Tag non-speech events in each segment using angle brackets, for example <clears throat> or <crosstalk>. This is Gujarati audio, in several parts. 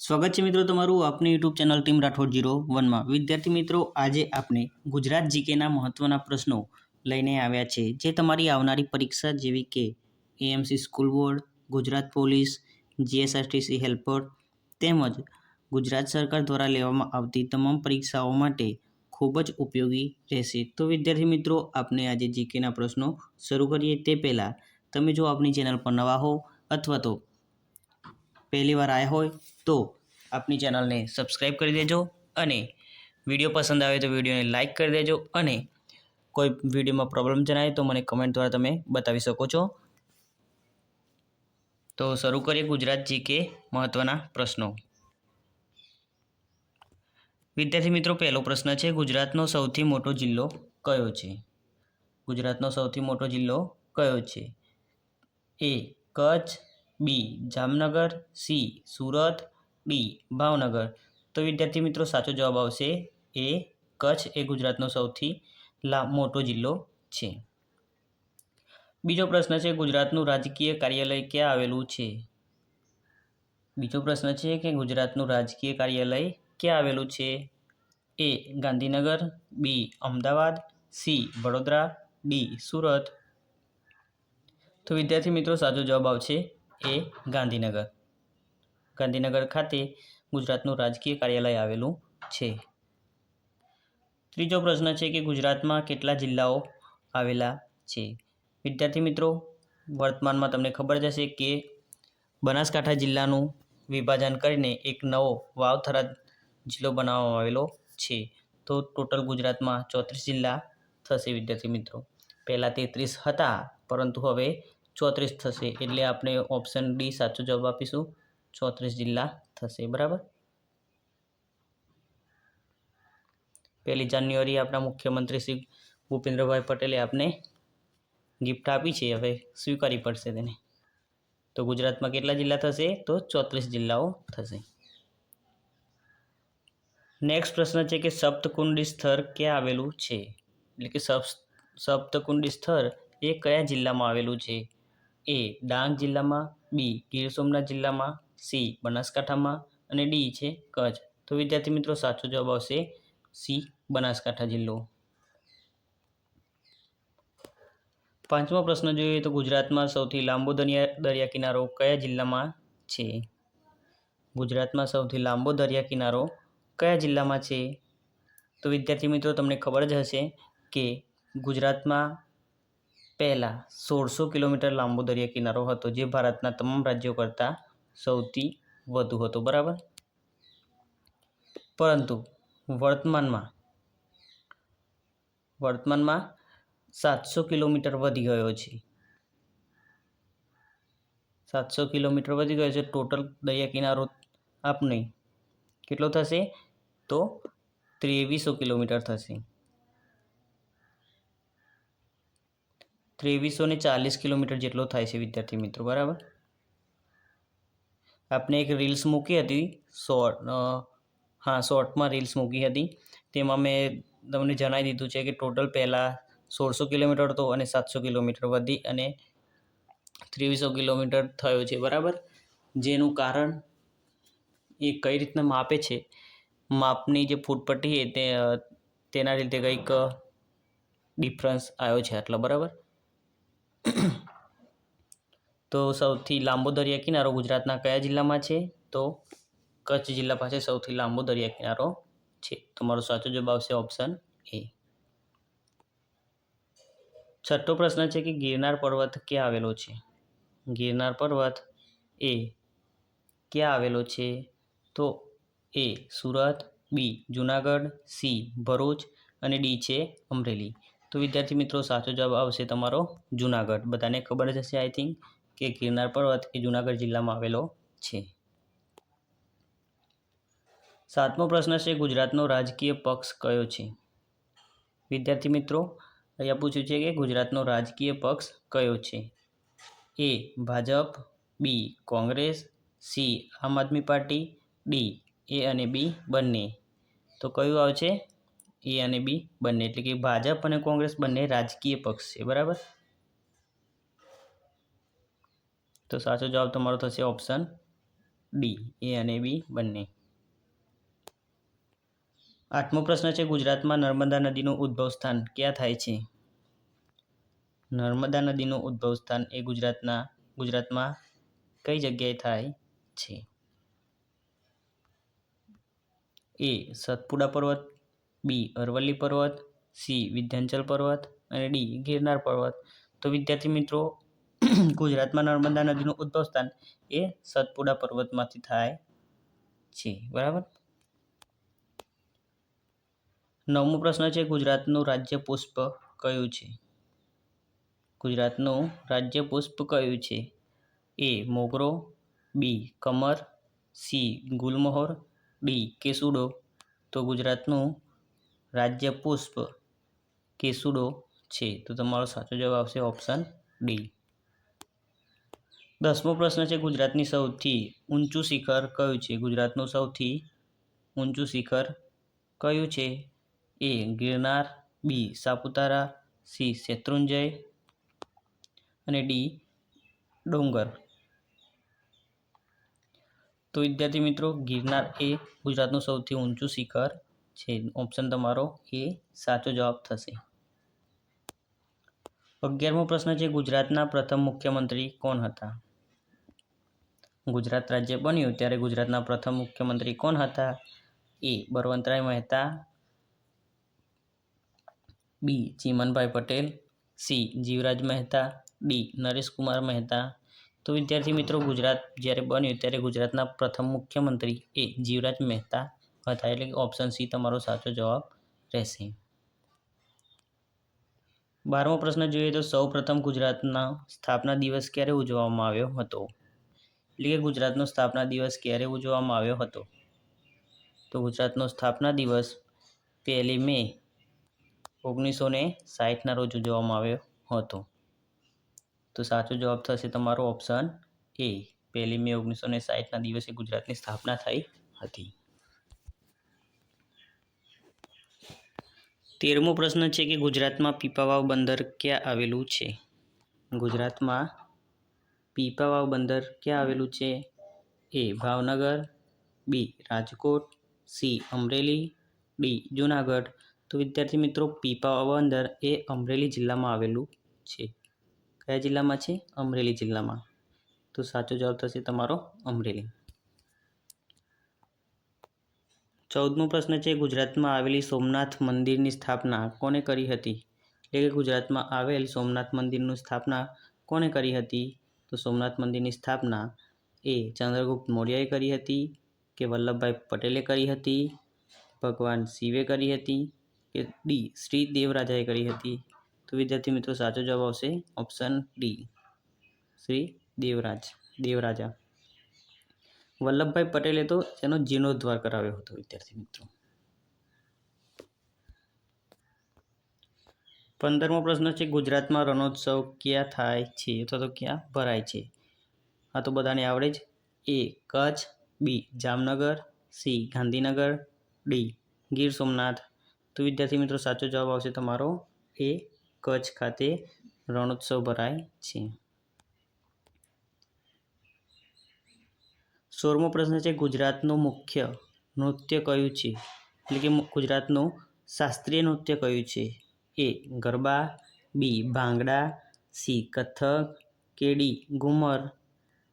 સ્વાગત છે મિત્રો તમારું આપની YouTube channel team Rathod zero વનમાં. વિદ્યાર્થી મિત્રો, આજે આપણે ગુજરાત જીકેના મહત્ત્વના પ્રશ્નો લઈને આવ્યા છે, જે તમારી આવનારી પરીક્ષા જેવી કે AMC school board, Gujarat police GSRTC helper તેમજ ગુજરાત સરકાર દ્વારા લેવામાં આવતી તમામ પરીક્ષાઓ માટે ખૂબ જ ઉપયોગી રહેશે. તો વિદ્યાર્થી મિત્રો આપણે આજે જીકેના પ્રશ્નો શરૂ કરીએ તે પહેલાં તમે જો આપણી ચેનલ પર નવા હો અથવા તો પહેલી વાર આવ્યા હોય તો આપની ચેનલને સબસ્ક્રાઈબ કરી દેજો અને વીડિયો પસંદ આવે તો વિડીયોને લાઇક કરી દેજો અને કોઈ વિડીયોમાં પ્રોબ્લેમ જણાય તો મને કમેન્ટ દ્વારા તમે બતાવી શકો છો. તો શરૂ કરીએ ગુજરાત જીકે મહત્ત્વના પ્રશ્નો. વિદ્યાર્થી મિત્રો, પહેલો પ્રશ્ન છે, ગુજરાતનો સૌથી મોટો જિલ્લો કયો છે? ગુજરાતનો સૌથી મોટો જિલ્લો કયો છે? A Kutch b, Jamnagar, c, Surat, d, Bhavnagar. તો વિદ્યાર્થી મિત્રો, સાચો જવાબ આવશે એ કચ્છ એ ગુજરાતનો સૌથી મોટો જિલ્લો છે. બીજો પ્રશ્ન છે, ગુજરાતનું રાજકીય કાર્યાલય ક્યાં આવેલું છે? બીજો પ્રશ્ન છે કે ગુજરાતનું રાજકીય કાર્યાલય ક્યાં આવેલું છે? A Gandhinagar, b Ahmedabad, c Vadodara, d Surat. તો વિદ્યાર્થી મિત્રો, સાચો જવાબ આવશે એ ગાંધીનગર. ગાંધીનગર ખાતે ગુજરાતનું રાજકીય કાર્યાલય આવેલું છે. ત્રીજો પ્રશ્ન છે કે ગુજરાતમાં કેટલા જિલ્લાઓ આવેલા છે? વિદ્યાર્થી મિત્રો, વર્તમાનમાં તમને ખબર જ હશે કે બનાસકાંઠા જિલ્લાનું વિભાજન કરીને એક નવો વાવથરા જિલ્લો બનાવવામાં આવેલો છે. તો ટોટલ ગુજરાતમાં ચોત્રીસ જિલ્લા થશે વિદ્યાર્થી મિત્રો. પહેલાં તેત્રીસ હતા, પરંતુ હવે ચોત્રીસ થશે એટલે આપણે ઓપ્શન ડી સાચો જવાબ આપીશું. ચોત્રીસ જિલ્લા થશે, બરાબર? પહેલી જાન્યુઆરી આપણા મુખ્યમંત્રી શ્રી ભૂપેન્દ્રભાઈ પટેલે આપને ગિફ્ટ આપી છે. હવે સ્વીકારવી પડશે તેને. તો ગુજરાતમાં કેટલા જિલ્લા થશે? તો ચોત્રીસ જિલ્લાઓ થશે. નેક્સ્ટ પ્રશ્ન છે કે સપ્તકુંડી સ્થળ ક્યાં આવેલું છે? એટલે કે સપ સપ્તકુંડી સ્થળ એ કયા જિલ્લામાં આવેલું છે? એ ડાંગ જિલ્લામાં, બી ગીર સોમનાથ જિલ્લામાં, સી બનાસકાંઠામાં અને ડી છે કચ્છ. તો વિદ્યાર્થી મિત્રો, સાચો જવાબ આવશે સી બનાસકાંઠા જિલ્લો. પાંચમો પ્રશ્ન જોઈએ તો ગુજરાતમાં સૌથી લાંબો દરિયા દરિયા કિનારો કયા જિલ્લામાં છે? ગુજરાતમાં સૌથી લાંબો દરિયા કિનારો કયા જિલ્લામાં છે? તો વિદ્યાર્થી મિત્રો, તમને ખબર જ હશે કે ગુજરાતમાં પહેલાં સોળસો કિલોમીટર લાંબો દરિયા કિનારો હતો જે ભારતના તમામ રાજ્યો કરતાં સૌથી વધુ હતો, બરાબર? પરંતુ વર્તમાનમાં વર્તમાનમાં સાતસો કિલોમીટર વધી ગયો છે. સાતસો કિલોમીટર વધી ગયો છે. ટોટલ દરિયા કિનારો આપને કેટલો થશે? તો ત્રેવીસો કિલોમીટર થશે. ત્રેવીસો ને ચાલીસ કિલોમીટર જેટલો થાય છે વિદ્યાર્થી મિત્રો, બરાબર? આપણે એક રીલ્સ મૂકી હતી શોર્ટ હા શોર્ટમાં રીલ્સ મૂકી હતી. તેમાં મેં તમને જણાવી દીધું છે કે ટોટલ પહેલાં સોળસો કિલોમીટર હતો અને સાતસો કિલોમીટર વધી અને ત્રેવીસો કિલોમીટર થયો છે, બરાબર? જેનું કારણ એ કઈ રીતના માપે છે? માપની જે ફૂટપટ્ટી તે, તેના લીધે કંઈક ડિફરન્સ આવ્યો છે આટલો, બરાબર? <clears throat> તો સૌથી લાંબો દરિયા કિનારો ગુજરાતના કયા જિલ્લામાં છે? તો કચ્છ જિલ્લા પાસે સૌથી લાંબો દરિયા કિનારો છે. તમારો સાચો જવાબ આવશે ઓપ્શન એ છઠ્ઠો પ્રશ્ન છે કે ગિરનાર પર્વત ક્યાં આવેલો છે? ગિરનાર પર્વત એ ક્યાં આવેલો છે? તો a Surat, b Junagadh, c Bharuch અને ડી છે અમરેલી. તો વિદ્યાર્થી મિત્રો, સાચો જવાબ આવશે તમારો જુનાગઢ. બધાને ખબર જ હશે આઈ થિંક કે ગિરનાર પર્વત એ જુનાગઢ જિલ્લામાં આવેલો છે. સાતમો પ્રશ્ન છે, ગુજરાતનો રાજકીય પક્ષ કયો છે? વિદ્યાર્થી મિત્રો, અહીંયા પૂછ્યું છે કે ગુજરાતનો રાજકીય પક્ષ કયો છે? A, Bhajap, b, Congress, c, Aam Aadmi party, D, એ અને બી બંને. તો કયું આવશે? એ અને બી બંને, એટલે કે ભાજપ અને કોંગ્રેસ બંને રાજકીય પક્ષ છે, બરાબર? તો સાચો જવાબ તમારો થશે ઓપ્શન ડી, એ અને બી બંને. આઠમો પ્રશ્ન છે, ગુજરાતમાં નર્મદા નદીનું ઉદ્ભવ સ્થાન ક્યાં થાય છે? નર્મદા નદીનું ઉદ્ભવ સ્થાન એ ગુજરાતના, ગુજરાતમાં કઈ જગ્યાએ થાય છે? એ સતપુડા પર્વત બી, અરવલ્લી પર્વત, સી, વિંધ્યાચલ પર્વત અને ડી, ગિરનાર પર્વત. તો વિદ્યાર્થી મિત્રો, <clears throat> ગુજરાતમાં નર્મદા નદીનું ઉદ્ભવ સ્થાન એ સતપુડા પર્વતમાંથી થાય છે. બરાબર? નવમો પ્રશ્ન છે, ગુજરાતનું રાજ્ય પુષ્પ કયું છે? ગુજરાતનું રાજ્ય પુષ્પ કયું છે? એ, મોગરો, બી, કમર, સી, ગુલમોહર, ડી, કેસુડો. તો ગુજરાતનું રાજ્ય પુષ્પ કેસુડો છે. તો તમારો સાચો જવાબ આવશે ઓપ્શન ડી. દસમો પ્રશ્ન છે, ગુજરાતની સૌથી ઊંચું શિખર કયું છે? ગુજરાતનું સૌથી ઊંચું શિખર કયું છે? A Girnar, b Saputara, c Shatrunjay અને ડી ડોંગર. તો વિદ્યાર્થી મિત્રો, ગિરનાર એ ગુજરાતનું સૌથી ઊંચું શિખર છે. ઓપ્શન તમારો એ સાચો જવાબ થશે. અગિયારમો પ્રશ્ન છે, ગુજરાતના પ્રથમ મુખ્યમંત્રી કોણ હતા? ગુજરાત રાજ્ય બન્યું ત્યારે ગુજરાતના પ્રથમ મુખ્યમંત્રી કોણ હતા? A Balwantrai Mehta, b Chimanbhai Patel, c Jivraj Mehta, d Nareshkumar Mehta. તો વિદ્યાર્થી મિત્રો, ગુજરાત જ્યારે બન્યું ત્યારે ગુજરાતના પ્રથમ મુખ્યમંત્રી એ જીવરાજ મહેતા હતા એટલે કે ઓપ્શન સી તમારો સાચો જવાબ રહેશે. બારમો પ્રશ્ન જોઈએ તો સૌ પ્રથમ ગુજરાતના સ્થાપના દિવસ ક્યારે ઉજવવામાં આવ્યો હતો? એટલે કે ગુજરાતનો સ્થાપના દિવસ ક્યારે ઉજવવામાં આવ્યો હતો? તો ગુજરાતનો સ્થાપના દિવસ પહેલી મે ઓગણીસો ને સાહીઠના રોજ ઉજવવામાં આવ્યો હતો. તો સાચો જવાબ થશે તમારો ઓપ્શન એ પહેલી મે ઓગણીસો ને સાહીઠના દિવસે ગુજરાતની સ્થાપના થઈ હતી. તેરમો પ્રશ્ન છે કે ગુજરાતમાં પીપાવાવ બંદર ક્યાં આવેલું છે? ગુજરાતમાં પીપાવાવ બંદર ક્યાં આવેલું છે? A. Bhavnagar, b. Rajkot, c. Amreli, d. Junagadh. તો વિદ્યાર્થી મિત્રો, પીપાવાવ બંદર એ અમરેલી જિલ્લામાં આવેલું છે. કયા જિલ્લામાં છે? અમરેલી જિલ્લામાં. તો સાચો જવાબ થશે તમારો અમરેલી. ચૌદમો પ્રશ્ન છે, ગુજરાતમાં આવેલી સોમનાથ મંદિરની સ્થાપના કોને કરી હતી? એટલે કે ગુજરાતમાં આવેલ સોમનાથ મંદિરની સ્થાપના કોને કરી હતી? તો સોમનાથ મંદિરની સ્થાપના એ ચંદ્રગુપ્ત મૌર્યએ કરી હતી કે વલ્લભભાઈ પટેલે કરી હતી? ભગવાન શિવે કરી હતી કે ડી શ્રી દેવરાજાએ કરી હતી? તો વિદ્યાર્થી મિત્રો, સાચો જવાબ આવશે ઓપ્શન ડી. શ્રી દેવરાજ દેવરાજા. વલ્લભભાઈ પટેલે તો એનો જીર્ણોદ્ધાર કરાવ્યો હતો, વિદ્યાર્થી મિત્રો. પંદરમો પ્રશ્ન છે, ગુજરાતમાં રણોત્સવ ક્યાં થાય છે? અથવા તો ક્યાં ભરાય છે? આ તો બધાને આવડે જ. A, Kutch, b, Jamnagar, c, Gandhinagar, d, Gir Somnath. તો વિદ્યાર્થી મિત્રો, સાચો જવાબ આવશે તમારો એ, કચ્છ ખાતે રણોત્સવ ભરાય છે. સોળમો પ્રશ્ન છે ગુજરાતનું મુખ્ય નૃત્ય કયું છે? એટલે કે ગુજરાતનું શાસ્ત્રીય નૃત્ય કયું છે? A, Garba, b, Bhangra, c, Kathak, કે, ડી, ઘુમર?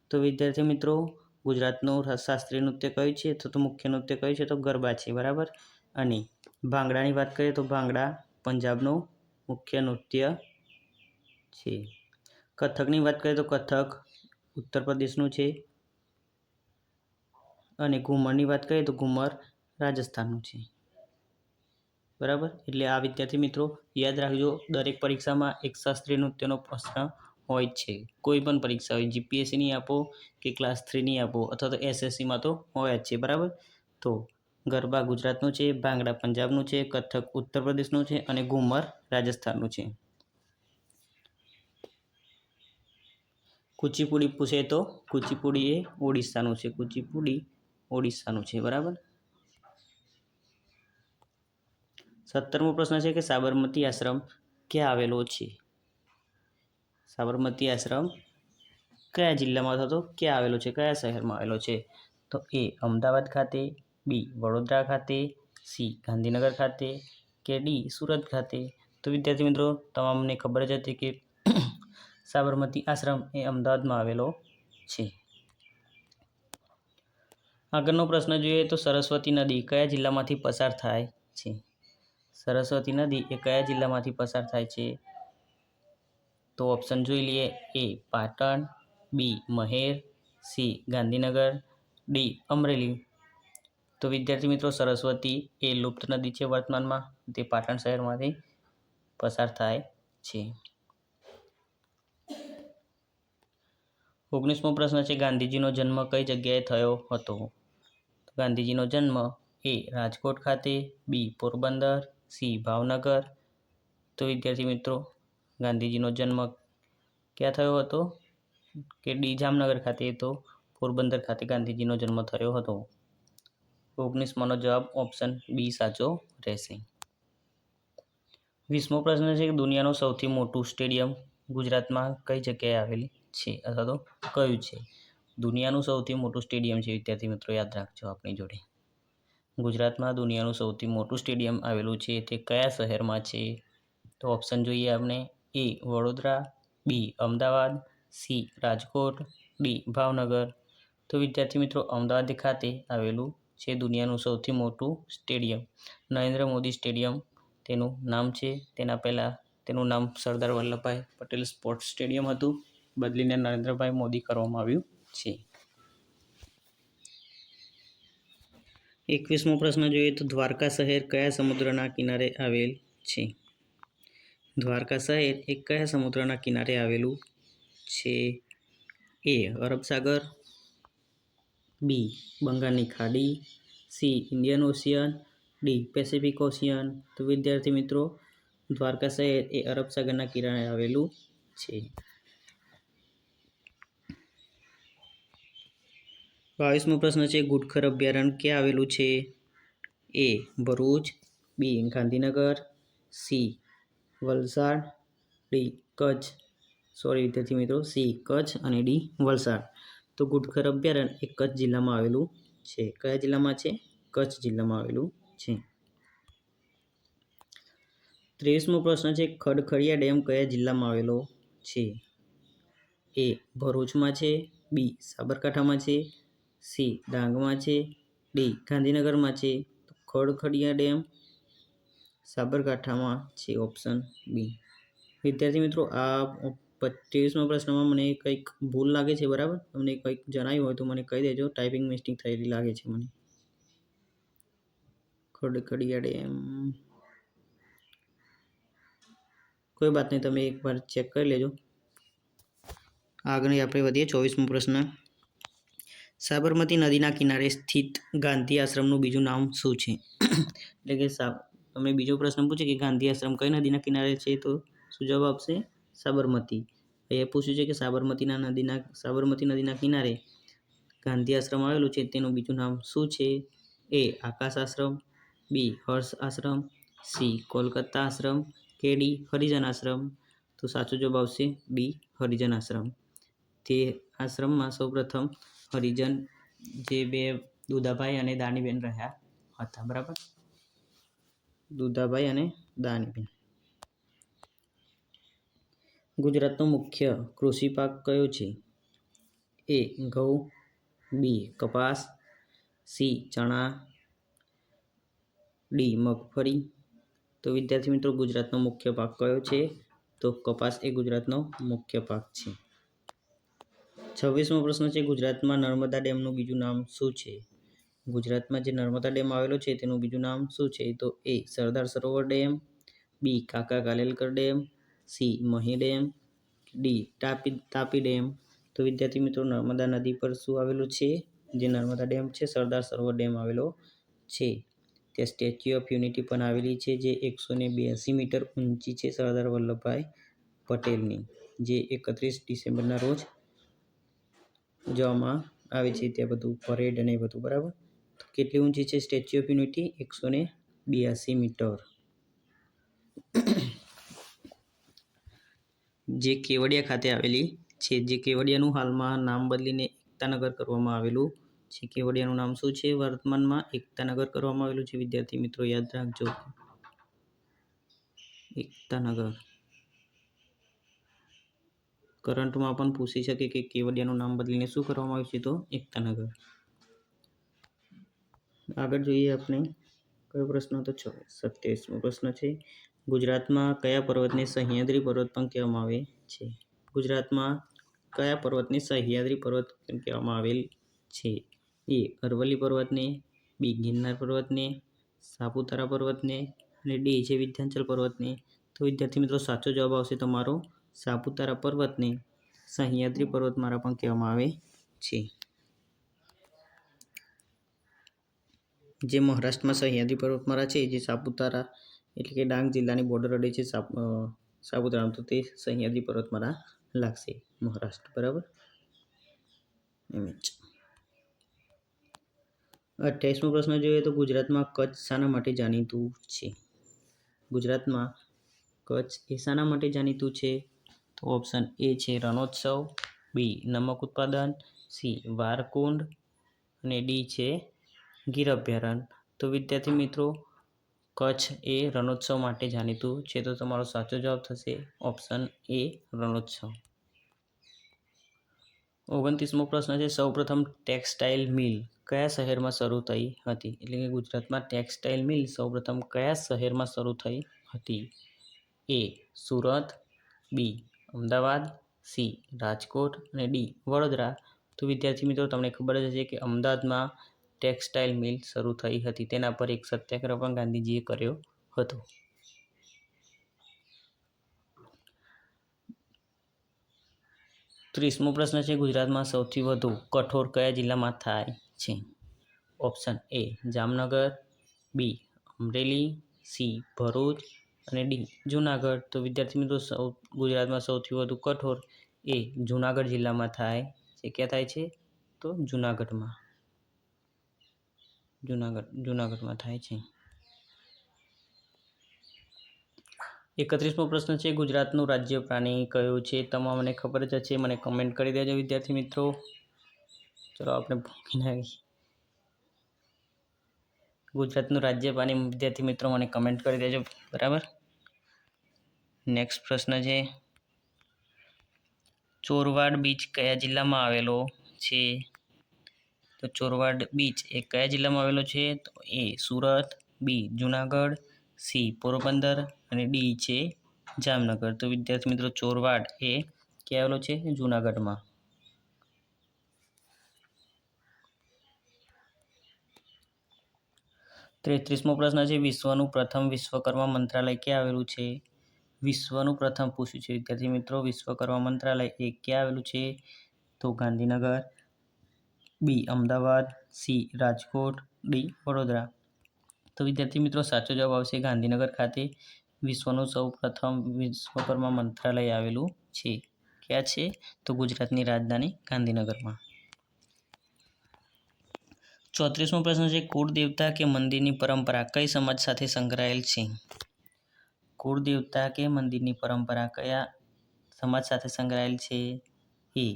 તો વિદ્યાર્થી મિત્રો, ગુજરાતનું શાસ્ત્રીય નૃત્ય કયું છે? અથવા તો મુખ્ય નૃત્ય કયું છે? તો ગરબા છે, બરાબર? અને ભાંગડાની વાત કરીએ તો ભાંગડા પંજાબનું મુખ્ય નૃત્ય છે. કથકની વાત કરીએ તો કથક ઉત્તર પ્રદેશનું છે. અને ઘુમરની વાત કરીએ તો ઘુમર રાજસ્થાનનું છે. બરાબર? એટલે આ વિદ્યાર્થી મિત્રો, યાદ રાખજો, દરેક પરીક્ષામાં એક શાસ્ત્રીય નૃત્યનો પ્રશ્ન હોય જ છે. કોઈ પણ પરીક્ષા હોય જીપીએસસીની આપો કે ક્લાસ થ્રીની આપો, અથવા તો એસએસસીમાં તો હોય જ છે, બરાબર? તો ગરબા ગુજરાતનું છે, ભાંગડા પંજાબનું છે, કથક ઉત્તર પ્રદેશનું છે અને ઘુમર રાજસ્થાનનું છે. કુચીપુડી પૂછે તો કુચીપુડી એ ઓડિશાનું છે. કુચીપુડી ઓડિશાનું છે, બરાબર? સત્તરમો પ્રશ્ન છે કે સાબરમતી આશ્રમ ક્યાં આવેલો છે? સાબરમતી આશ્રમ કયા જિલ્લામાં થતો ક્યાં આવેલો છે? કયા શહેરમાં આવેલો છે? તો એ અમદાવાદ ખાતે, બી વડોદરા ખાતે, સી ગાંધીનગર ખાતે કે ડી સુરત ખાતે? તો વિદ્યાર્થી મિત્રો, તમામને ખબર જ હતી કે <clears throat> સાબરમતી આશ્રમ એ અમદાવાદમાં આવેલો છે. આગળનો પ્રશ્ન જોઈએ તો સરસ્વતી નદી કયા જિલ્લામાંથી પસાર થાય છે? સરસ્વતી નદી એ કયા જિલ્લામાંથી પસાર થાય છે? તો ઓપ્શન જોઈ લઈએ. A Patan b Maher c Gandhinagar d Amreli. તો વિદ્યાર્થી મિત્રો, સરસ્વતી એ લુપ્ત નદી છે વર્તમાનમાં. તે પાટણ શહેરમાંથી પસાર થાય છે. ઓગણીસમો પ્રશ્ન છે, ગાંધીજીનો જન્મ કઈ જગ્યાએ થયો હતો? ગાંધીજીનો જન્મ એ રાજકોટ ખાતે, બી પોરબંદર, સી ભાવનગર. તો વિદ્યાર્થી મિત્રો, ગાંધીજીનો જન્મ ક્યાં થયો હતો? કે ડી જામનગર ખાતે તો પોરબંદર ખાતે ગાંધીજીનો જન્મ થયો હતો? ઓગણીસમાંનો જવાબ ઓપ્શન બી સાચો રહેશે. વીસમો પ્રશ્ન છે કે દુનિયાનું સૌથી મોટું સ્ટેડિયમ ગુજરાતમાં કઈ જગ્યાએ આવેલી છે? અથવા તો કયું છે? દુનિયાનું સૌથી મોટું સ્ટેડિયમ છે. વિદ્યાર્થી મિત્રો, યાદ રાખજો આપણી જોડે. ગુજરાતમાં દુનિયાનું સૌથી મોટું સ્ટેડિયમ આવેલું છે તે કયા શહેરમાં છે? તો ઓપ્શન જોઈએ આપણે. A, Vadodara, b, Ahmedabad, c, Rajkot, d, Bhavnagar. તો વિદ્યાર્થી મિત્રો, અમદાવાદ ખાતે આવેલું છે દુનિયાનું સૌથી મોટું સ્ટેડિયમ. નરેન્દ્ર મોદી સ્ટેડિયમ, તેનું નામ છે. તેના પહેલાં તેનું નામ સરદાર વલ્લભભાઈ પટેલ સ્પોર્ટ્સ સ્ટેડિયમ હતું. બદલીને નરેન્દ્રભાઈ મોદી કરવામાં આવ્યું. છે એકવીસમો પ્રશ્ન જોઈએ તો દ્વારકા શહેર કયા સમુદ્રના કિનારે આવેલ છે? દ્વારકા શહેર એ કયા સમુદ્રના કિનારે આવેલું છે? એ અરબ સાગર, બી બંગાળની ખાડી, C Indian ocean, D Pacific ocean. તો વિદ્યાર્થી મિત્રો, દ્વારકા શહેર એ અરબ સાગરના કિનારે આવેલું છે. બાવીસમો પ્રશ્ન છે, ગુટખર અભયારણ્ય ક્યાં આવેલું છે? A, Bharuch, B, Gandhinagar, C, Valsad, D, Kutch. Sorry વિદ્યાર્થી મિત્રો, સી, કચ્છ અને ડી, વલસાડ. તો ગુટખર અભયારણ્ય એ કચ્છ જિલ્લામાં આવેલું છે. કયા જિલ્લામાં છે? કચ્છ જિલ્લામાં આવેલું છે. ત્રેવીસમો પ્રશ્ન છે, ખડખડિયા ડેમ કયા જિલ્લામાં આવેલો છે? એ, ભરૂચમાં છે, બી, સાબરકાંઠામાં છે સી. ડાંગમાં છે. ડી. ગાંધીનગરમાં છે. તો ખડખડિયા ડેમ. સાબરકાંઠામાં છે ઓપ્શન બી. વિદ્યાર્થી મિત્રો, આ ત્રેવીસમા પ્રશ્નમાં મને કંઈક ભૂલ લાગે છે, બરાબર? તમને કંઈક જણાવ્યું હોય તો મને કહી દેજો. ટાઈપિંગ મિસ્ટેક થયેલી લાગે છે મને. ખડખડિયા ડેમ. કોઈ વાત નહીં તમે એકવાર ચેક કરી લેજો. આગળ આપણે વધીએ ચોવીસમો પ્રશ્ન. સાબરમતી નદીના કિનારે સ્થિત ગાંધી આશ્રમનું બીજું નામ શું છે? એટલે કે સાબ તમને બીજો પ્રશ્ન પૂછે કે ગાંધી આશ્રમ કઈ નદીના કિનારે છે તો શું જવાબ આપશે? સાબરમતી. એ પૂછ્યું છે કે સાબરમતીના નદીના, સાબરમતી નદીના કિનારે ગાંધી આશ્રમ આવેલું છે, તેનું બીજું નામ શું છે? એ, આકાશ આશ્રમ, બી, હર્ષ આશ્રમ, સી, કોલકાતા આશ્રમ, કે, ડી, હરિજન આશ્રમ. તો સાચો જવાબ આવશે બી, હરિજન આશ્રમ. તે આશ્રમમાં સૌપ્રથમ હરિજન, જે બે દુધાભાઈ અને દાનીબેન રહ્યા હતા, બરાબર? દુધાભાઈ અને દાનીબેન. ગુજરાતનો મુખ્ય કૃષિ પાક કયો છે? એ ઘઉં, બી કપાસ, સી ચણા, ડી મગફળી. તો વિદ્યાર્થી મિત્રો, ગુજરાતનો મુખ્ય પાક કયો છે? તો કપાસ એ ગુજરાતનો મુખ્ય પાક છે. છવ્વીસમો પ્રશ્ન છે, ગુજરાતમાં નર્મદા ડેમનું બીજું નામ શું છે? ગુજરાતમાં જે નર્મદા ડેમ આવેલો છે, તેનું બીજું નામ શું છે? તો એ સરદાર Sarovar dam, B Kaka Kalelkar dam, C Mahi dam, D Tapi Tapi dam. તો વિદ્યાર્થી મિત્રો, નર્મદા નદી પર શું આવેલું છે? જે નર્મદા ડેમ છે, સરદાર સરોવર ડેમ આવેલો છે. ત્યાં સ્ટેચ્યુ ઓફ યુનિટી પણ આવેલી છે, જે એકસો ને બ્યાસી મીટર ઊંચી છે, સરદાર વલ્લભભાઈ પટેલની, જે એકત્રીસ ડિસેમ્બરના રોજ ઉજવવામાં આવે છે ત્યાં બધું પરેડ અને બધું, બરાબર? કેટલી ઊંચી છે સ્ટેચ્યુ ઓફ યુનિટી એકસો ને બ્યાસી મીટર. જે કેવડિયા ખાતે આવેલી છે, જે કેવડિયાનું હાલમાં નામ બદલીને એકતાનગર કરવામાં આવેલું છે. કેવડિયાનું નામ શું છે? વર્તમાનમાં એકતાનગર કરવામાં આવેલું છે. વિદ્યાર્થી મિત્રો, યાદ રાખજો. એકતાનગર. કરંટમાં પણ પૂછી શકે કે કેવડિયાનું નામ બદલીને શું કરવામાં આવ્યું છે તો એકતાનગર. આગળ જોઈએ આપણે કયો પ્રશ્ન હતો? છ, સત્યાવીસમો પ્રશ્ન છે, ગુજરાતમાં કયા પર્વતને સહ્યાદ્રી પર્વત પણ કહેવામાં આવે છે? ગુજરાતમાં કયા પર્વતને સહ્યાદ્રી પર્વત પણ કહેવામાં આવેલ છે? એ, અરવલ્લી પર્વતને, બી, ગિરનાર પર્વતને, સાપુતારા પર્વતને અને ડી છે વિંધ્યાચલ પર્વતને. તો વિદ્યાર્થી મિત્રો, સાચો જવાબ આવશે તમારો સાપુતારા પર્વતને સહ્યાદ્રી પર્વતમાળા પણ કહેવામાં આવે છે. જે મહારાષ્ટ્રમાં સહ્યાદ્રી પર્વતમાળા છે જે સાપુતારા એટલે કે ડાંગ જિલ્લાની બોર્ડર અડે છે સાપ અ, સાપુતારામાં તો તે સહ્યાદ્રી પર્વતમાળા લાગશે. મહારાષ્ટ્ર બરાબર? એમ જ. અઠ્યાવીસમો પ્રશ્ન જોઈએ તો ગુજરાતમાં કચ્છ શાના માટે જાણીતું છે. ગુજરાતમાં કચ્છ એ શાના માટે જાણીતું છે? તો ઓપ્શન એ છે રણોત્સવ બી નમક ઉત્પાદન સી વારકુંડ અને ડી છે ગીર અભયારણ્ય. તો વિદ્યાર્થી મિત્રો, કચ્છ એ રણોત્સવ માટે જાણીતું છે. તો તમારો સાચો જવાબ થશે ઓપ્શન એ રણોત્સવ. ઓગણત્રીસમો પ્રશ્ન છે, સૌપ્રથમ ટેક્સટાઇલ મિલ કયા શહેરમાં શરૂ થઈ હતી? એટલે કે ગુજરાતમાં ટેક્સટાઇલ મિલ સૌપ્રથમ કયા શહેરમાં શરૂ થઈ હતી? A Surat B Ahmedabad, C, Rajkot અને ડી, વડોદરા. તો વિદ્યાર્થી મિત્રો, તમને ખબર જ હશે કે અમદાવાદમાં ટેક્સટાઇલ મિલ શરૂ થઈ હતી. તેના પર એક સત્યાગ્રહ પણ ગાંધીજીએ કર્યો હતો. ત્રીસમો પ્રશ્ન છે, ગુજરાતમાં સૌથી વધુ કઠોર કયા જિલ્લામાં થાય છે? Option A Jamnagar, B, Amreli, C, Bharuch અને ડી, જુનાગઢ. તો વિદ્યાર્થી મિત્રો, સૌ, ગુજરાતમાં સૌથી વધુ કઠોર એ જુનાગઢ જિલ્લામાં થાય છે. ક્યાં થાય છે? તો જુનાગઢમાં. જુનાગઢ, જુનાગઢમાં થાય છે. એકત્રીસમો પ્રશ્ન છે, ગુજરાતનું રાજ્ય પ્રાણી કયું છે? તમામ મને ખબર જ છે મને કમેન્ટ કરી દેજો વિદ્યાર્થી મિત્રો. ચલો આપણે ભૂખી નાખી ગુજરાતનું રાજ્ય પ્રાણી વિદ્યાર્થી મિત્રો, મને કમેન્ટ કરી દેજો. બરાબર? નેક્સ્ટ પ્રશ્ન છે, ચોરવાડ બીચ કયા જિલ્લામાં આવેલો છે? તો ચોરવાડ બીચ એ કયા જિલ્લામાં આવેલો છે? તો A Surat B Junagadh C Porbandar અને ડી છે જામનગર. તો વિદ્યાર્થી મિત્રો, ચોરવાડ એ ક્યાં આવેલો છે? જુનાગઢમાં. ત્રેત્રીસમો પ્રશ્ન છે, વિશ્વનું પ્રથમ વિશ્વકર્મા મંત્રાલય ક્યાં આવેલું છે? વિશ્વનું પ્રથમ પૂછ્યું છે. વિદ્યાર્થી મિત્રો વિશ્વકર્મા મંત્રાલય એ ક્યાં આવેલું છે? તો Gandhinagar, B Ahmedabad, C Rajkot, D Vadodara. તો વિદ્યાર્થી મિત્રો, સાચો જવાબ આવશે ગાંધીનગર ખાતે. વિશ્વનું સૌ પ્રથમ વિશ્વકર્મા મંત્રાલય આવેલું છે. ક્યાં છે? તો ગુજરાતની રાજધાની ગાંધીનગરમાં. ચોત્રીસમો પ્રશ્ન છે કુળ દેવતા કે મંદિરની પરંપરા કઈ સમાજ સાથે સંકળાયેલ છે? કુળ દેવતા કે મંદિરની પરંપરા કયા સમાજ સાથે સંકળાયેલ છે? એ.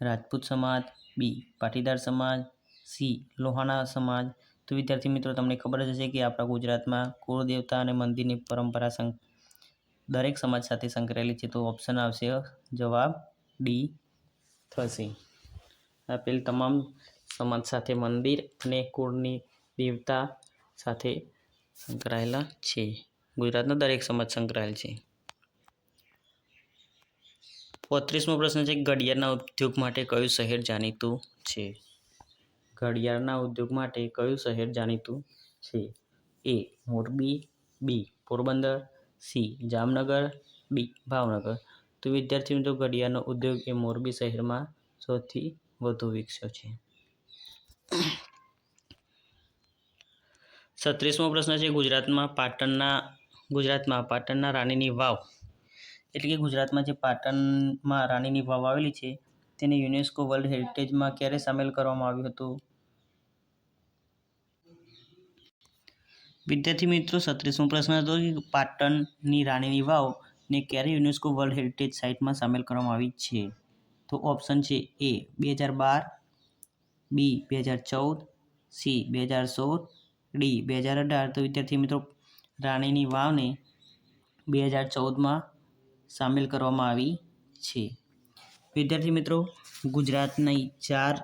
રાજપૂત સમાજ. બી. પાટીદાર સમાજ. સી. લોહાણા સમાજ. તો વિદ્યાર્થી મિત્રો, તમને ખબર જ હશે કે આપણા ગુજરાતમાં કુળ દેવતા અને મંદિરની પરંપરા દરેક સમાજ સાથે સંકળાયેલી છે. તો ઓપ્શન આવશે જવાબ ડી. થશે. આપેલ તમામ સમાજ સાથે મંદિર અને કુળની દેવતા સાથે સંકળાયેલા છે. ગુજરાતના દરેક સમાજ સંકળાયેલ છે. પોત્રીસમો પ્રશ્ન છે, ઘડિયાળના ઉદ્યોગ માટે કયું શહેર જાણીતું છે? ઘડિયાળના ઉદ્યોગ માટે કયું શહેર જાણીતું છે? A Morbi, B Porbandar, C Jamnagar B Bhavnagar. તો વિદ્યાર્થી મિત્રો, ઘડિયાળનો ઉદ્યોગ એ મોરબી શહેરમાં સૌથી વધુ વિકસ્યો છે. છત્રીસમો પ્રશ્ન છે, ગુજરાતમાં પાટણના ગુજરાતમાં પાટણના રાણીની વાવ. એટલે કે ગુજરાતમાં જે પાટણમાં રાણીની વાવ આવેલી છે, તેને યુનેસ્કો વર્લ્ડ હેરિટેજમાં ક્યારે સામેલ કરવામાં આવ્યું હતું? વિદ્યાર્થી મિત્રો, સત્રીસમો પ્રશ્ન હતો કે પાટણની રાણીની વાવને ક્યારે યુનેસ્કો વર્લ્ડ હેરિટેજ સાઇટમાં સામેલ કરવામાં આવી છે? તો ઓપ્શન છે એ, બે હજાર બાર, બી, બે હજાર ચૌદ, સી, બે હજાર સોળ, ડી, બે હજાર અઢાર. તો વિદ્યાર્થી મિત્રો રાણીની વાવને બે હજાર ચૌદમાં સામેલ કરવામાં આવી છે. વિદ્યાર્થી મિત્રો, ગુજરાતની ચાર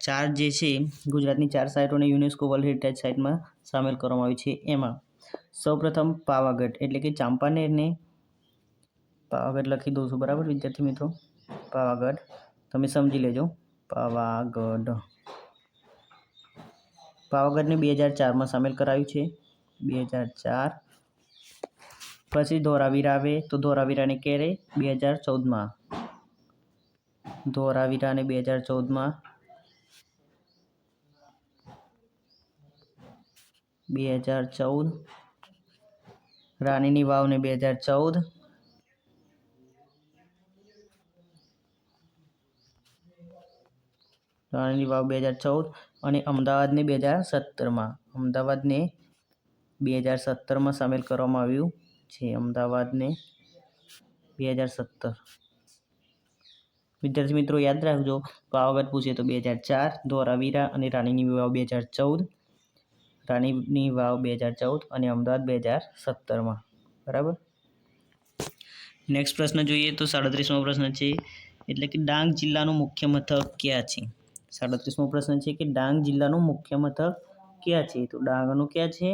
ચાર જે છે, ગુજરાતની ચાર સાઇટોને યુનેસ્કો વર્લ્ડ હેરિટેજ સાઇટમાં સામેલ કરવામાં આવી છે. એમાં સૌપ્રથમ પાવાગઢ, એટલે કે ચાંપાનેરને પાવાગઢ લખી દઉં છું, બરાબર? વિદ્યાર્થી મિત્રો, પાવાગઢ. તમે સમજી લેજો. પાવાગઢ. પાવાગઢને બે હજાર ચારમાં સામેલ કરાયું છે. બે હજાર ચાર. પછી ધોરાવીરા આવે તો ધોરાવીરાને ક્યારે બે હજાર ચૌદમાં. ધોરાવીરાને બે હજાર ચૌદમાં. બે હજાર ચૌદ. રાણીની વાવને બે હજાર ચૌદ. રાણીની વાવ બે હજાર ચૌદ અને અમદાવાદને બે હજાર સત્તરમાં. અમદાવાદને બે હજાર સત્તરમાં સામેલ કરવામાં આવ્યું છે અમદાવાદને. બે હજાર સત્તર. વિદ્યાર્થી મિત્રો, યાદ રાખજો પાવાગઢ પૂછે તો બે હજાર ચાર ધોરાવીરા અને રાણીની વાવ બે હજાર ચૌદ, રાણીની વાવ બે હજાર ચૌદ અને અમદાવાદ બે હજાર સત્તરમાં. બરાબર? નેક્સ્ટ પ્રશ્ન જોઈએ તો સાડત્રીસમો પ્રશ્ન છે, એટલે કે ડાંગ જિલ્લાનું મુખ્ય મથક ક્યાં છે? સાડત્રીસમો પ્રશ્ન છે કે ડાંગ જિલ્લાનું મુખ્ય મથક ક્યાં છે? તો ડાંગનું ક્યાં છે?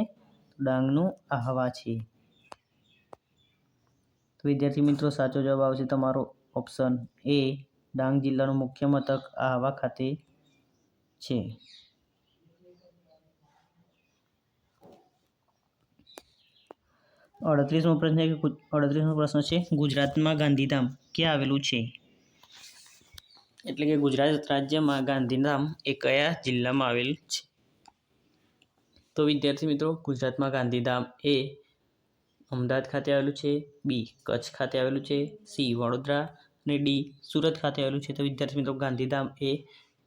ડાંગનું આહવા છે તો વિદ્યાર્થી મિત્રો, સાચો જવાબ આવશે તમારો ઓપ્શન એ ડાંગ જિલ્લાનું મુખ્ય મથક આહવા ખાતે છે. અડત્રીસમો પ્રશ્ન અડત્રીસમો પ્રશ્ન છે, ગુજરાતમાં ગાંધીધામ ક્યાં આવેલું છે? એટલે કે ગુજરાત રાજ્યમાં ગાંધીધામ એ કયા જિલ્લામાં આવેલ છે? તો વિદ્યાર્થી મિત્રો, ગુજરાતમાં ગાંધીધામ એ અમદાવાદ ખાતે આવેલું છે, બી કચ્છ ખાતે આવેલું છે, સી વડોદરા અને ડી સુરત ખાતે આવેલું છે. તો વિદ્યાર્થી મિત્રો, ગાંધીધામ એ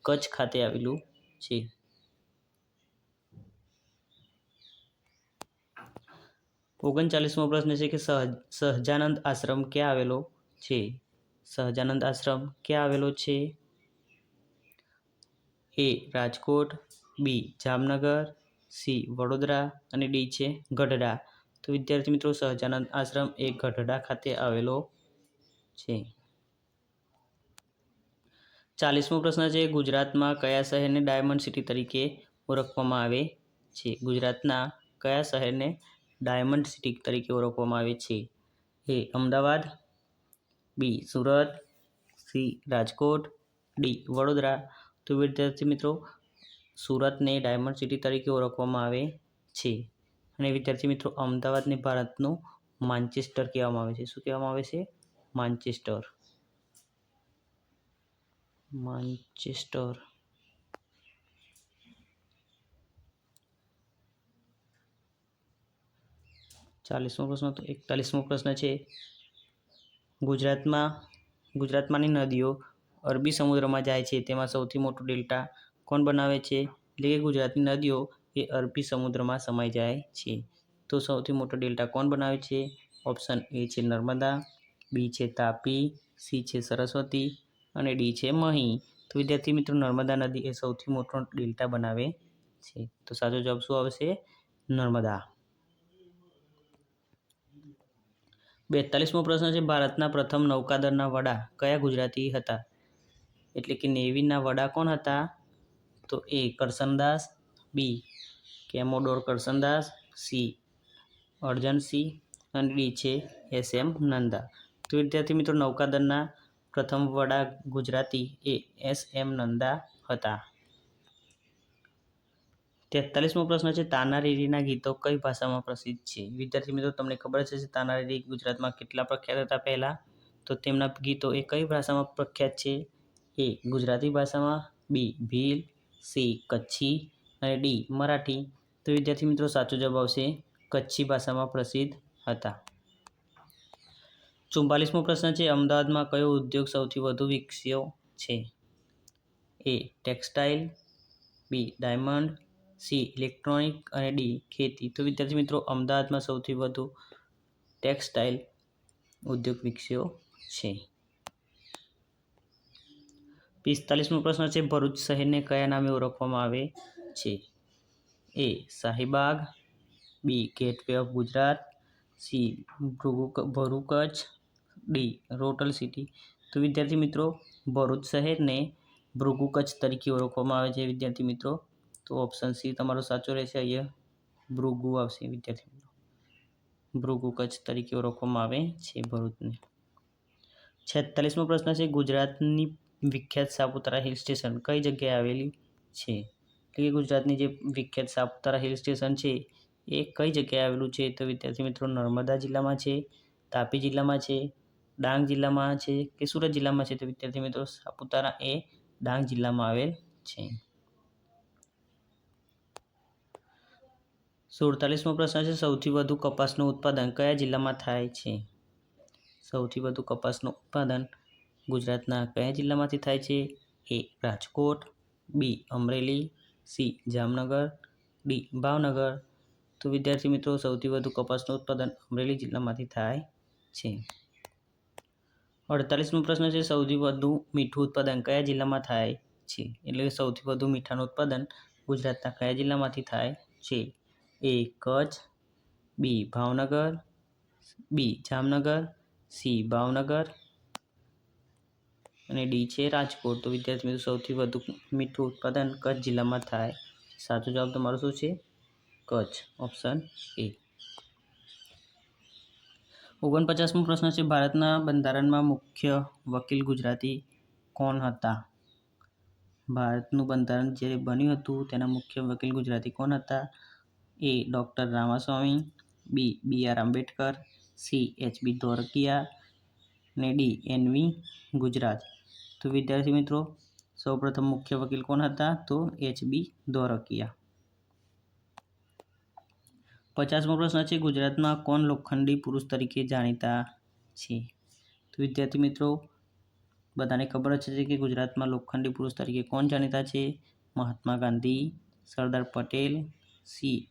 કચ્છ ખાતે આવેલું છે. ઓગણચાલીસમો પ્રશ્ન છે કે સહ, સહજાનંદ આશ્રમ ક્યાં આવેલો છે? સહજાનંદ આશ્રમ ક્યાં આવેલો છે? A Rajkot, B Jamnagar C Vadodara અને ડી છે ગઢડા. તો વિદ્યાર્થી મિત્રો, સહજાનંદ આશ્રમ એ ગઢડા ખાતે આવેલો છે. ચાલીસમો પ્રશ્ન છે, ગુજરાતમાં કયા શહેરને ડાયમંડ સિટી તરીકે ઓળખવામાં આવે છે? ગુજરાતના કયા શહેરને ડાયમંડ સિટી તરીકે ઓળખવામાં આવે છે? A Ahmedabad, B Surat, C Rajkot, D Vadodara. તો વિદ્યાર્થી મિત્રો સુરતને ડાયમંડ સિટી તરીકે ઓળખવામાં આવે છે. અને વિદ્યાર્થી મિત્રો, અમદાવાદને ભારતનું માન્ચેસ્ટર કહેવામાં આવે છે. શું કહેવામાં આવે છે? માન્ચેસ્ટર. માન્ચેસ્ટર. ચાલીસમો પ્રશ્ન તો એકતાલીસમો પ્રશ્ન છે. ગુજરાતમાં, ગુજરાતમાંની નદીઓ અરબી સમુદ્રમાં જાય છે. તેમાં સૌથી મોટું ડેલ્ટા કોણ બનાવે છે? એટલે કે ગુજરાતની નદીઓ એ અરબી સમુદ્રમાં સમાઈ જાય છે. તો સૌથી મોટો ડેલ્ટા કોણ બનાવે છે? ઓપ્શન એ છે નર્મદા, બી છે તાપી, સી છે સરસ્વતી અને ડી છે મહી. તો વિદ્યાર્થી મિત્રો, નર્મદા નદી એ સૌથી મોટો ડેલ્ટા બનાવે છે. તો સાચો જવાબ શું આવશે? નર્મદા. બેતાલીસમો પ્રશ્ન છે, ભારતના પ્રથમ નૌકાદળના વડા કયા ગુજરાતી હતા? એટલે કે નેવીના વડા કોણ હતા? તો A Karsandas B commodore Karsandas C Arjan C અને ડી છે એસ એમ નંદા. તો વિદ્યાર્થી મિત્રો, નૌકાદળના પ્રથમ વડા ગુજરાતી એ એસ એમ નંદા હતા. તેતાલીસમો પ્રશ્ન છે તાનારીરીના ગીતો કઈ ભાષામાં પ્રસિદ્ધ છે? વિદ્યાર્થી મિત્રો, તમને ખબર હશે તાનારીરી ગુજરાતમાં કેટલા પ્રખ્યાત હતા પહેલાં? તો તેમના ગીતો એ કઈ ભાષામાં પ્રખ્યાત છે? એ ગુજરાતી ભાષામાં બી ભીલ સી, કચ્છી અને ડી, મરાઠી. તો વિદ્યાર્થી મિત્રો, સાચો જવાબ આવશે કચ્છી ભાષામાં પ્રસિદ્ધ હતા. ચુમ્બાલીસમો પ્રશ્ન છે, અમદાવાદમાં કયો ઉદ્યોગ સૌથી વધુ વિકસ્યો છે? A, textile, B, diamond, C, electronic અને ડી, ખેતી. તો વિદ્યાર્થી મિત્રો, અમદાવાદમાં સૌથી વધુ ટેક્સટાઇલ ઉદ્યોગ વિકસ્યો છે. પિસ્તાલીસમો પ્રશ્ન છે, ભરૂચ શહેરને કયા નામે ઓળખવામાં આવે છે? A, Shahibaug, B, gateway of Gujarat, C ભરૂ Kutch D, રોટલ સિટી. તો વિદ્યાર્થી મિત્રો, ભરૂચ શહેરને ભૃગુ કચ્છ તરીકે ઓળખવામાં આવે છે, વિદ્યાર્થી મિત્રો. તો ઓપ્શન સી તમારો સાચો રહેશે, અહીંયા ભૃગુ આવશે, વિદ્યાર્થી મિત્રો. ભૃગુ કચ્છ તરીકે ઓળખવામાં આવે છે, ભરૂચને. છેતાલીસમો પ્રશ્ન છે, ગુજરાતની વિખ્યાત સાપુતારા હિલ સ્ટેશન કઈ જગ્યાએ આવેલી છે? એટલે કે ગુજરાતની જે વિખ્યાત સાપુતારા હિલ સ્ટેશન છે, એ કઈ જગ્યાએ આવેલું છે? તો વિદ્યાર્થી મિત્રો, નર્મદા જિલ્લામાં છે, તાપી જિલ્લામાં છે, ડાંગ જિલ્લામાં છે કે સુરત જિલ્લામાં છે? તો વિદ્યાર્થી મિત્રો, સાપુતારા એ ડાંગ જિલ્લામાં આવેલ છે. સુડતાલીસમો પ્રશ્ન છે, સૌથી વધુ કપાસનું ઉત્પાદન કયા જિલ્લામાં થાય છે? સૌથી વધુ કપાસનું ઉત્પાદન ગુજરાતના કયા જિલ્લામાંથી થાય છે? A Rajkot, B Amreli, C Jamnagar, D Bhavnagar. તો વિદ્યાર્થી મિત્રો, સૌથી વધુ કપાસનું ઉત્પાદન અમરેલી જિલ્લામાંથી થાય છે. અડતાલીસમો પ્રશ્ન છે, સૌથી વધુ મીઠું ઉત્પાદન કયા જિલ્લામાં થાય છે? એટલે સૌથી વધુ મીઠાનું ઉત્પાદન ગુજરાતના કયા જિલ્લામાંથી થાય છે? A Kutch, B Bhavnagar, B Jamnagar, C Bhavnagar અને ડી છે રાજકોટ. તો વિદ્યાર્થી મિત્રો, સૌથી વધુ મીઠું ઉત્પાદન કચ્છ જિલ્લામાં થાય. સાચો જવાબ તમારો શું છે? કચ્છ. Option A. ઓગણપચાસમો પ્રશ્ન છે, ભારતના બંધારણમાં મુખ્ય વકીલ ગુજરાતી કોણ હતા? ભારતનું બંધારણ જે બન્યું હતું, તેના મુખ્ય વકીલ ગુજરાતી કોણ હતા? A. Doctor Ramaswamy, B. B. R. Ambedkar, C. H. B. Dhorakiya અને ડી. એન. વી. ગુજરાત. તો વિદ્યાર્થી મિત્રો, સૌપ્રથમ મુખ્ય વકીલ કોણ હતા? તો એચ બી ધોરકિયા પચાસમો પ્રશ્ન છે, ગુજરાતમાં કોણ લોખંડી પુરુષ તરીકે જાણીતા છે? તો વિદ્યાર્થી મિત્રો, બધાને ખબર જ છે કે ગુજરાતમાં લોખંડી પુરુષ તરીકે કોણ જાણીતા છે? મહાત્મા ગાંધી, સરદાર પટેલ, સી.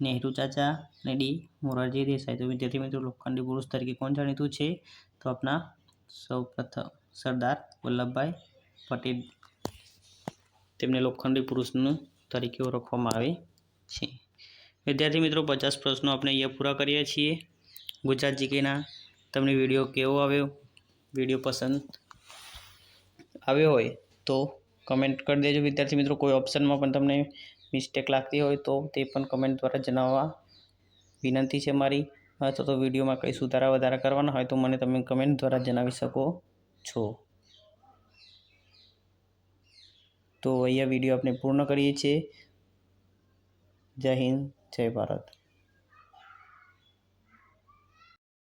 નેહરુ ચાચા અને ડી. મોરારજી દેસાઈ. તો વિદ્યાર્થી મિત્રો, લોખંડી પુરુષ તરીકે કોણ જાણીતું છે? તો આપણા સૌપ્રથમ સરદાર વલ્લભભાઈ પટેલ. તેમને લોખંડી પુરુષનું તરીકે ઓળખવામાં આવે છે. વિદ્યાર્થી મિત્રો, પચાસ પ્રશ્નો આપણે અહીંયા પૂરા કરીએ છીએ. ગુજરાત જીકેના તમને વીડિયો કેવો આવ્યો? વીડિયો પસંદ આવ્યો હોય તો કમેન્ટ કરી દેજો. વિદ્યાર્થી મિત્રો, કોઈ ઓપ્શનમાં પણ તમને મિસ્ટેક લાગતી હોય તો તે પણ કમેન્ટ દ્વારા જણાવવા વિનંતી છે મારી. અથવા તો વિડીયોમાં કંઈ સુધારા વધારા કરવાના હોય તો મને તમે કમેન્ટ દ્વારા જણાવી શકો છો. તો અહીંયા વીડિયો આપણે પૂર્ણ કરીએ છીએ. જય હિન્દ જય ભારત.